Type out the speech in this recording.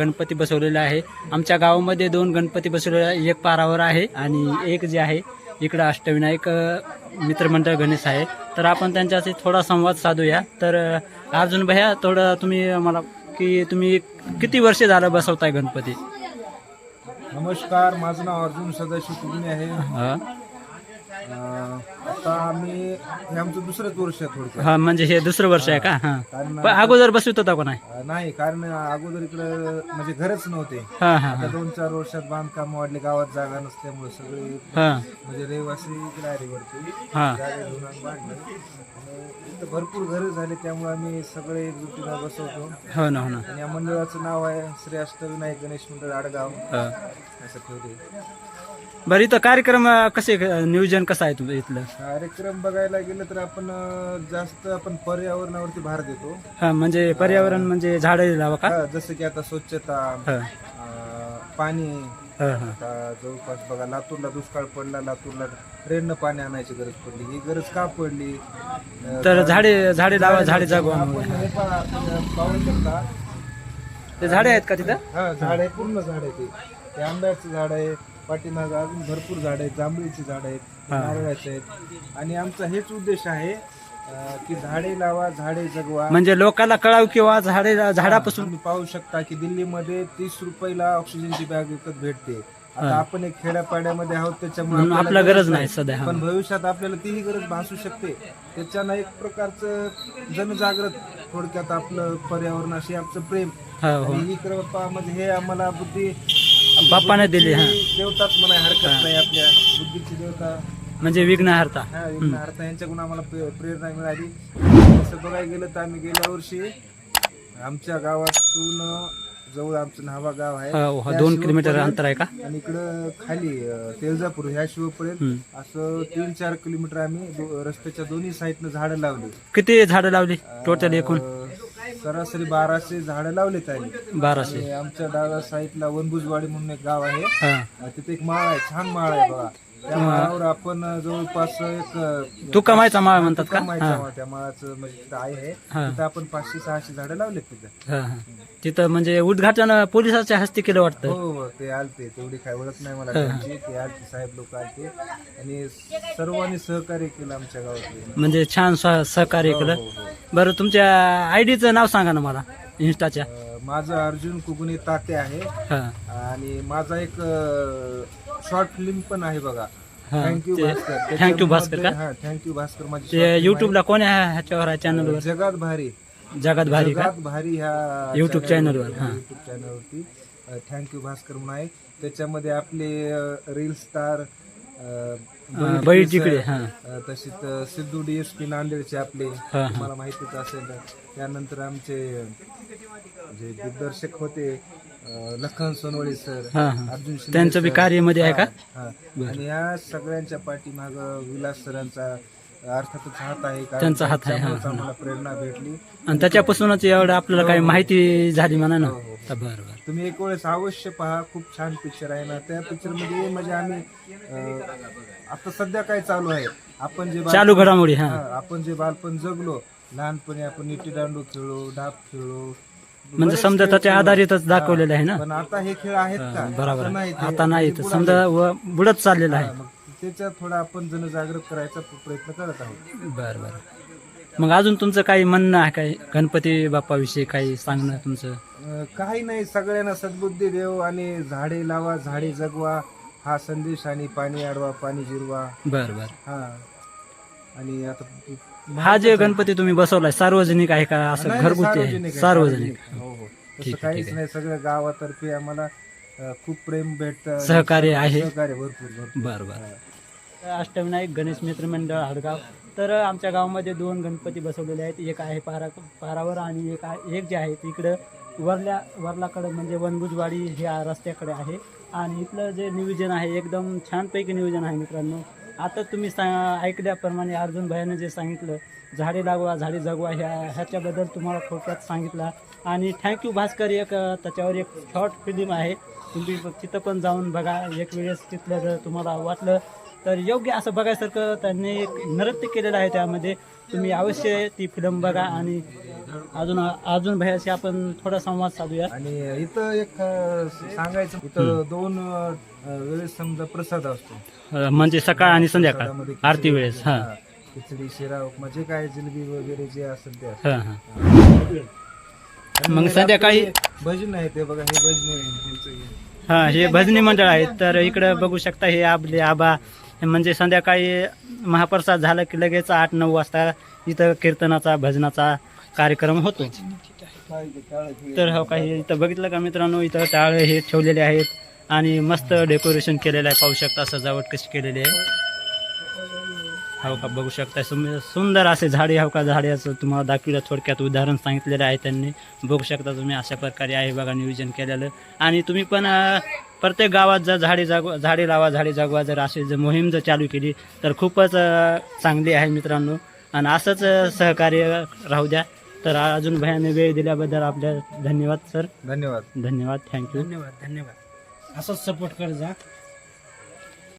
गणपती बसवलेला आहे. आमच्या गावामध्ये दोन गणपती बसवलेले एक पारावर आहे आणि एक जे आहे इकडं अष्टविनायक मित्रमंडळ गणेश आहे. तर आपण त्यांच्याशी थोडा संवाद साधूया. तर अर्जुन भैया थोडं तुम्ही मला की तुम्ही किती वर्षे झालं बसवताय गणपती? नमस्कार माझं नाव अर्जुन सदाशिव कुगणे आहे. हा. आता आम्ही हे आमचं दुसरंच वर्ष आहे थोडक्यात. हा, म्हणजे हे दुसरं वर्ष आहे का? हा. कारण पण अगोदर बसवित होता कोण अं, नाही कारण अगोदर इकडं म्हणजे घरच नव्हते. हा हा आता दोन चार वर्षात बांधकाम वाढले गावात जागा नसल्यामुळे सगळे हा. म्हणजे रहिवासी इकडे आले वरती. हा. जागा घेऊन आम्ही बांधलं. आणि इथं भरपूर घरं झाले त्यामुळे आम्ही सगळे एकजुटीनं बसवतो. हो ना हो ना. आणि या मंडळाचं नाव आहे श्री अष्टविनायक गणेश मंडळ आडगाव. हा. असं ठेवले बरं इथं कार्यक्रम अ, कसे अ, नियोजन कसं आहे तुमचं इथलं? कार्यक्रम बघायला गेलं तर आपण अं, जास्त आपण पर्यावरणावरती भार देतो. हा म्हणजे पर्यावरण म्हणजे झाडं लावा का? हा, जसं की आता स्वच्छता हा. अं, पाणी. हा हा. आता जवळपास बघा लातूरला दुष्काळ पडला लातूरला ट्रेननं पाणी आणायची गरज पडली ही गरज का पडली? अं, तर झाडे झाडे लावा झाडे जागवा आपण हे पहा, आपण पाहू शकता. ते झाडे आहेत का तिथं? हा झाड आहे पूर्ण झाड आहे ते. ते आंब्याचं झाड आहे पाठीमागं अजून भरपूर झाड आहेत जांभळीची झाड आहेत नारळाचे आहेत. आणि आमचा हेच उद्देश आहे अं, की झाडे लावा झाडे जगवा. म्हणजे लोकांना कळाव किंवा झाडे झाडापासून तुम्ही पाहू शकता की दिल्लीमध्ये तीस रुपयाला ऑक्सिजनची बॅग विकत भेटते. आता आपण एक खेड्यापाड्यामध्ये आहोत त्याच्यामुळे म्हणून आपल्याला आपला गरज नाही सध्या हा. पण भविष्यात आपल्याला तीही गरज भासू शकते. त्याच्यानं एक प्रकारचं जनजागृत थोडक्यात आपलं पर्यावरणाशी आमचं प्रेम. हो हो. आणि ही कृपा म्हणजे हे आम्हाला बुद्धी बाप्पाने दिली हा. देवताच म्हणा हरकत नाही आपल्या बुद्धीची देवता. म्हणजे विघ्नहर्ता. हा विघ्नहर्ता यांच्याकडून आम्हाला प्रे- प्रेरणा मिळाली. तसं बघायला गेलं तर आम्ही गेल्या वर्षी आमच्या गावातून जवळ आमचं नावा गाव आहे. हो, त्या दोन शिवपर्यंत किलोमीटर अंतर आहे का? आणि इकडं खाली अं, तेलजापूर ह्या शिवपर्यंत. असं तीन चार किलोमीटर आम्ही दो- रस्त्याच्या दोन्ही साईडनं झाडं लावली. किती झाडं लावली? टोटल एकूण? अं, सरासरी बाराशे झाडं लावलेत आम्ही. बाराशे. आणि आमच्या डाव्या साईडला वनभुजवाडी म्हणून एक गाव आहे. हा. तिथे एक माळ आहे छान माळ आहे बघा. त्या माळावर आपण जवळपास एक अं, तू कमायचा माळ म्हणतात का? कमाईचा माळ त्या माळाचं म्हणजे तिथं आहे हे. हा. तिथं आपण पाचशे सहाशे झाडं लावलेत तिथं. हा हा. तिथं म्हणजे उद्घाटन पोलिसाच्या हस्ते केलं वाटतं? हो हो ते आलते तेवढी काय ओळख नाही मला त्यांची. ते आलते साहेब लोक आलते. आणि सर्वांनी सहकार्य केलं आमच्या गावातले म्हणजे छान सह- सहकार्य केलं. हो, हो. बरं तुमच्या आयडीचं नाव सांगा ना मला इन्स्टाच्या. माझं अर्जुन कुगुने ताते आहे. हा. आणि माझा एक शॉर्ट फिल्म पण आहे बघा. हा, थँक्यू ते- भास्कर Thank you भास्कर का? हा थँक्यू भास्कर माझी ते युट्यूबला कोण आहे ह्याच्यावर आहे चॅनलवर जगात भारी. जगात भारी का? जगात भारी ह्या YouTube channel वर, हा. युट्यूब चॅनलवरती थँक्यू भास्कर म्हणून आहे त्याच्यामध्ये आपले रील स्टार बळी हा तसेच अ, सिद्धू डीएसपी नांदेडचे आपले. तुम्हाला माहितीच असेल. त्यानंतर आमचे जे दिग्दर्शक होते अ, लखन सोनवळे सर हा हा. अर्जुन शिंदे त्यांचं बी. कार्यामध्ये आहे का? हा. आणि या सगळ्यांच्या पाठीमाग विलास सरांचा अर्थातच हात आहे कारण त्यांचा हात आहे, हा, आम्हाला प्रेरणा भेटली. आणि त्याच्यापासूनच एवढं आपल्याला काही माहिती झाली म्हणा ना. हो, हो. तर बरं बरं. तुम्ही एक वेळेस अवश्य पहा खूप छान पिक्चर आहे ना. त्या पिक्चरमध्ये म्हणजे आम्ही अं, आता सध्या काय चालू आहे? आपण जे बाल- चालू घडामोडी हा. हा, आपण जे बालपण जगलो लहानपणी आपण इटी दांडू खेळलो डाब खेळलो. म्हणजे बरेच समजा खेळ त्याच्या खेळलो. आधारितच दाखवलेलं आहे ना. पण आता हे खेळ आहेत का? बरोबर. आता नाही. समजा व बुडत चाललेलं हा, आहे. मग त्याच्यात थोडा आपण जनजागृत करायचा प्रयत्न करत आहोत. बरं बरं. मग अजून तुमचं काही म्हणणं आहे काही गणपती बाप्पाविषयी काही सांगणं तुमचं? अं, काही नाही. सगळ्यांना सद्बुद्धी देव आणि झाडे लावा झाडे जगवा. हा संदेश आणि पाणी अडवा पाणी जिरवा. बरं बरं. हा. आणि आता हा जे गणपती तुम्ही बसवलाय सार्वजनिक आहे का? असं नाही, घरगुती आहे? सार्वजनिक हो हो. ठीक तसं काहीच नाही. सगळं गावातर्फे आम्हाला खूप प्रेम भेटतं सहकार्य आहे. सहकार्य भरपूर भरपूर. बरं बरं. अष्टविनायक गणेश मित्र मंडळ हडगाव. तर आमच्या गावामध्ये दोन गणपती बसवलेले आहेत. एक आहे पारा पारावर आणि एक आहे एक जे आहे ते इकडं वरल्या वरलाकडं म्हणजे वनभुजवाडी ह्या रस्त्याकडे आहे. आणि इथलं जे नियोजन आहे एकदम छानपैकी नियोजन आहे मित्रांनो. आता तुम्ही सा ऐकल्याप्रमाणे अर्जुन भयानं जे सांगितलं झाडे लागवा झाडे जगवा ह्या ह्याच्याबद्दल तुम्हाला थोडक्यात सांगितला. आणि थँक्यू भास्कर एक त्याच्यावर एक शॉर्ट फिल्म आहे. तुम्ही तिथं पण जाऊन बघा. एक वेळेस तिथलं जर तुम्हाला वाटलं तर योग्य असं बघायसारखं त्यांनी एक नृत्य केलेलं आहे त्यामध्ये. तुम्ही अवश्य ती फिल्म बघा आणि अजून अजून भयाशी आपण थोडा संवाद साधूया. आणि इथं एक अं, सांगायचं इथं दोन अं, वेळेस समजा प्रसाद असतो. अ, म्हणजे सकाळ आणि संध्याकाळ प्रसादामध्ये आरती वेळेस हा. हा, खिचडी शिरा उपमा जे काय जिलबी वगैरे जे असेल ते असतं. हा हा. आणि मग रात्री संध्याकाळी- भजन आहे ते बघा हे भजन आहे त्यांचं हे. हा हे भजनी मंडळ आहेत तर इकडे बघू शकता हे आपले आबा म्हणजे संध्याकाळी महाप्रसाद झाला की लगेच आठ नऊ वाजता इथं कीर्तनाचा भजनाचा कार्यक्रम होतो तर हो काही इथं बघितलं का मित्रांनो? इथं टाळ हे ठेवलेले आहेत आणि मस्त डेकोरेशन केलेलं आहे. पाहू शकता सजावट कशी केलेली आहे. हो का बघू शकता. सुंदर असे झाडे हो का झाडे असं तुम्हाला दाखविलं थोडक्यात उदाहरण सांगितलेलं आहे त्यांनी. बघू शकता तुम्ही अशा प्रकारे आहे बघा नियोजन केलेलं. आणि तुम्ही पण प्रत्येक गावात जर झाडे जागवा झाडे लावा झाडे जगवा जर अशी जर मोहीम जर चालू केली तर खूपच चांगली आहे मित्रांनो. आणि असंच सहकार्य राहू द्या. तर अजून भयाने वेळ दिल्याबद्दल आपल्या धन्यवाद सर. धन्यवाद. धन्यवाद थँक्यू धन्यवाद धन्यवाद. असंच सपोर्ट कर जा